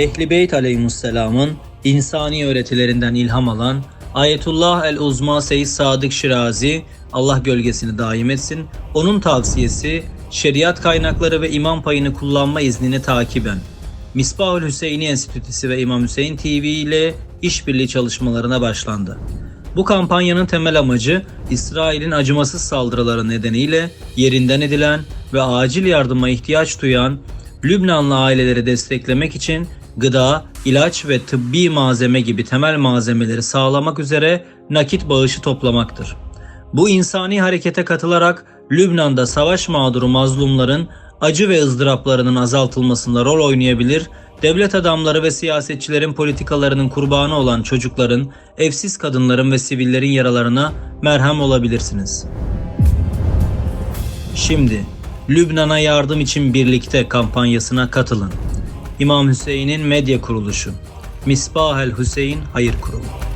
Ehli Beyt Aleyhisselam'ın insani öğretilerinden ilham alan Ayetullah el-Uzma Seyyid Sadık Şirazi, Allah gölgesini daim etsin, onun tavsiyesi şeriat kaynakları ve imam payını kullanma iznini takiben Misbahül Hüseyini Enstitüsü ve İmam Hüseyin TV ile işbirliği çalışmalarına başlandı. Bu kampanyanın temel amacı İsrail'in acımasız saldırıları nedeniyle yerinden edilen ve acil yardıma ihtiyaç duyan Lübnanlı aileleri desteklemek için gıda, ilaç ve tıbbi malzeme gibi temel malzemeleri sağlamak üzere nakit bağışı toplamaktır. Bu insani harekete katılarak Lübnan'da savaş mağduru mazlumların acı ve ızdıraplarının azaltılmasında rol oynayabilir, devlet adamları ve siyasetçilerin politikalarının kurbanı olan çocukların, evsiz kadınların ve sivillerin yaralarına merhem olabilirsiniz. Şimdi Lübnan'a yardım için birlikte kampanyasına katılın. İmam Hüseyin'in medya kuruluşu. Misbah el Hüseyin Hayır Kurumu.